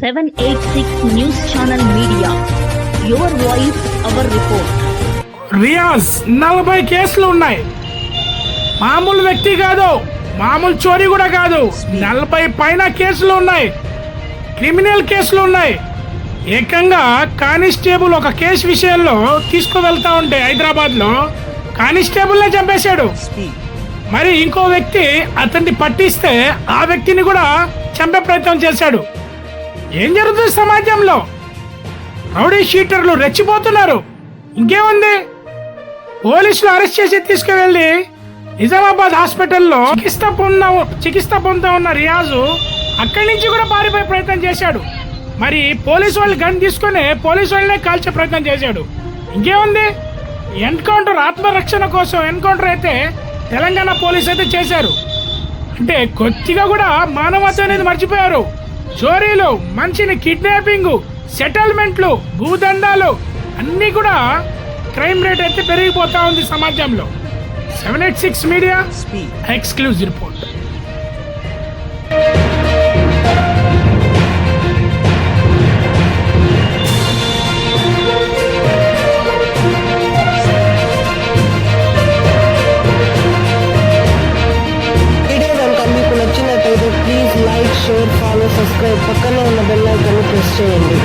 786 News Channel media Riyaz నలభై కేసులు ఉన్నాయి. మామూలు వ్యక్తి కాదు మామూలు చోరీ కూడా కాదు. నలభై పైన కేసులు ఉన్నాయి. క్రిమినల్ కేసులు ఉన్నాయి. ఏకంగా కానిస్టేబుల్ ఒక కేసు విషయంలో తీసుకువెళ్తా ఉంటే హైదరాబాద్లో కానిస్టేబుల్నే చంపేశాడు. మరి ఇంకో వ్యక్తి అతన్ని పట్టిస్తే ఆ వ్యక్తిని కూడా చంపే ప్రయత్నం చేశాడు. ఏం జరుగుతుంది సమాజంలో? రౌడీ షీటర్లు రెచ్చిపోతున్నారు. ఇంకేముంది? పోలీసులు అరెస్ట్ చేసి తీసుకువెళ్ళి నిజామాబాద్ హాస్పిటల్లో చికిత్స పొంద చికిత్స పొందుతా ఉన్న రియాజు అక్కడి నుంచి కూడా పారిపోయే ప్రయత్నం చేశాడు. మరి పోలీసు వాళ్ళు గన్ తీసుకుని పోలీసు వాళ్ళనే కాల్చే ప్రయత్నం చేశాడు. ఇంకేముంది? ఎన్కౌంటర్ ఆత్మరక్షణ కోసం ఎన్కౌంటర్ అయితే తెలంగాణ పోలీస్ అయితే చేశారు. అంటే కొద్దిగా కూడా మానవత అనేది మర్చిపోయారు. చోరీలు మనిషిని కిడ్నాపింగ్ సెటిల్మెంట్లు భూదండాలు అన్నీ కూడా క్రైమ్ రేట్ అయితే పెరిగిపోతా ఉంది సమాజంలో. Seven eight six media exclusive report. Subscribe పక్కనే ఉన్న బెల్ ఐకాన్ని ప్రెస్ చేయండి.